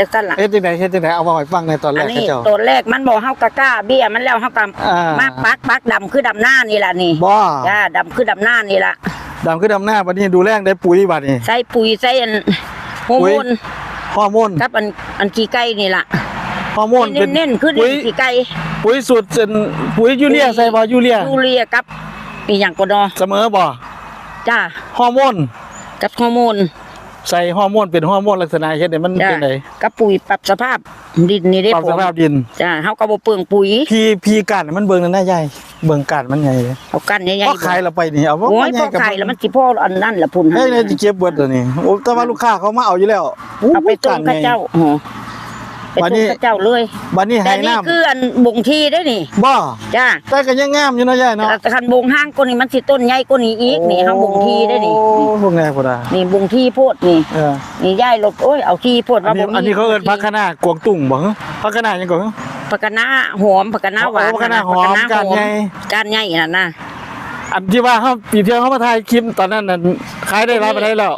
จังซั่นล่ะเฮ็ดจังไดเฮ็ดจังไดเอามาให้ฟังในตอนแรอันกนี้เขาเจ้า ตัวแรกมันบอกเฮากะกล้าเบี้ยมันแล้วเฮากำอ่าม มาปักปักดำคือดำหน้านี่ล่ะนี่บ่จ้าดำคือดำหน้านี่ล่ะดำคือดำหน้าบัดนี้ดูแลงได้ปุ๋ยบัดนี้ ใส่ปุ๋ยใส่อันฮอร์โมนฮอร์โมนกับอันอันขี้ไก่นี่ล่ะฮอร์โมนเป็นเน้นๆคือปุ๋ยขี้ไก่ ปุ๋ยสูตรเป็นปุ๋ยยูเรียใส่บ่ยูเรียยูเรียกับอีหยังก็ดอเสมอบ่จ้าฮอร์โมนกับฮอร์โมน ใส่ฮอร์โมนเป็นฮอร์โมนลักษณะเฮ็ดให้มันจ้าเป็นไดกับปุ๋ยปรับสภาพดินนี่ได้ปรับผสมภาพดินจ้าเฮาก็บ่เปลืองปุ๋ยพี่พี่กันมันเบิ่งนั่นน่าใหญ่เบิ่งกันมันใหญ่เลยเอากันใหญ่พอๆขายเราไปนี่เอาว่าโอ้ยใหพญ่อกับขายแล้วมันสิพออันนั้นล่ะพุ่นเฮ้ยเนี่ยสิเก็บเบิดตัวนี้โอ้แต่ว่าลูกค้าเขามาเอาอยู่แล้วเอาไปต้มข้าเจ้าอ๋อ ไปวันต้นี้มข้าเจ้าเลยบัดนี้แต่ให้นี่น้ำคืออันบ่งทีได้นี่บ่จ้าแต่ก็ยังงามอยู่เนาะยายเนาะแต่คันบ่งห้างก็นี่มันสิต้นใหญ่กว่านี้อีกนี่เฮาบ่งทีได้นี่ โอ้พวกแน่พุ่นอะนี่บ่งทีโพดนี่ เออนี่ย้ายรถโอ้ยเอาทีโพดอันว่านี้บ่มีอันนี้เขาเอิ้นผักคะน้ากวางตุ้งบ่ฮะผักคะน้าหยังก่อนผักกะน้าหอมผักกะน้าหวานโอ้ผักกะน้าหอมผัก้านใหญ่ ก้านใหญ่นั่นน่ะอันที่ว่าเฮาปีเที่ยวเฮามาถ่ายคลิปตอนนั้นน่ะขายได้หลายปานใดแล้ว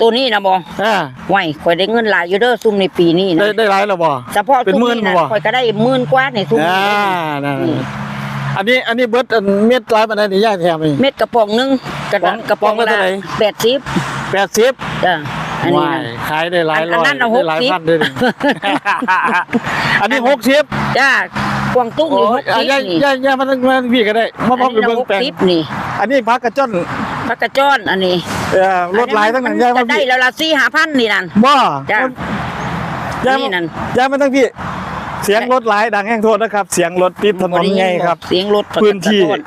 ตัวนี้นะบ่อ่าไหวข่อยได้เงินหลายอยู่เด้อซุ่มในปีนี้นะได้ได้หลายแล้วบ่เฉพาะเป็นซุ่มหมื่นนี้นะบ่ข่อยก็ได้หมื่นกว่าในซุ่มอ่านี้นั่นนี่อันนี้อันนี้เบิดอันเม็ดหลายปานใดนี่ยายแถมนี่ เม็ดกระป๋องหนึงกระป๋องกระป๋องป๋องละละเท่าไหร่80 80 จ้ะอันนี้ว้ายนะ ขายได้หลายอันร้อยอันนั้นน่ะได้หลาย60 พันด้วยนี่ อันนี้หกสิบจ้ากวางตุ้งโอ้นี่ยอะ60ย่านี่ย่าย่ามาตั้งมาพี่ก็ได้มาพร้อมกับเบิ่งแปลงอันนี้60นี่อันนี้พักกระจ้อน ผักกระจ้อนอันนี้เอ่อรถหลายทั้งนั้นย่าจะมาได้พี่แล้วละ4 5,000นี่นั่น บ่จ้ะย่านี่นั่นย่ามาตั้งพี่ เสียงรถหลายดังแห่งโทษนะครับ เสียงรถติดถนนไงครับ เสียงรถผักกระพื้นที่จ้อน